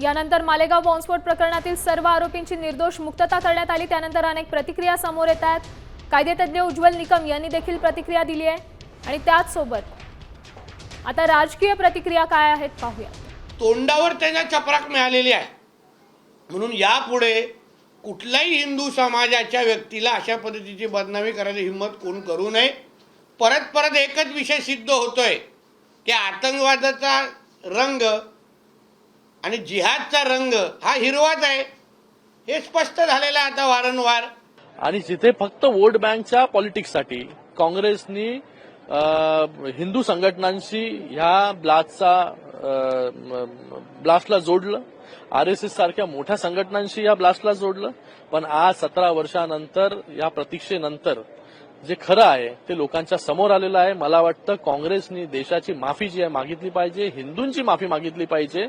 यानंतर मालेगाव बॉम्बस्फोट प्रकरणातील सर्व आरोपींची निर्दोष मुक्तता करण्यात आली. त्यानंतर अनेक प्रतिक्रिया समोर येत आहेत. कायदेतज्ञ उज्ज्वल निकम यांनी देखील प्रतिक्रिया दिली आहे. आणि त्याचसोबत आता राजकीय प्रतिक्रिया काय आहेत पाहूया. तोंडावर त्यांना चपराक मिळालेली आहे. म्हणून यापुढे कुठल्याही हिंदू समाजाच्या व्यक्तीला अशा पद्धतीची बदनामी करायची हिंमत कोण करू नये. परत परत एकच विषय सिद्ध होतोय. की आतंकवादाचा रंग आणि जिहादचा रंग हा हिरवाच आहे. हे स्पष्ट झालेलं आहे आता वारंवार. आणि जिथे फक्त वोट बँकच्या पॉलिटिक्ससाठी काँग्रेसनी हिंदू संघटनांशी ह्या ब्लास्टचा ब्लास्टला जोडलं. आर एस एस सारख्या मोठ्या संघटनांशी या ब्लास्टला जोडलं. पण आज सतरा वर्षानंतर या प्रतीक्षेनंतर जे खरं आहे ते लोकांच्या समोर आलेलं आहे. मला वाटतं काँग्रेसनी देशाची माफी जी आहे मागितली पाहिजे. हिंदूंची माफी मागितली पाहिजे.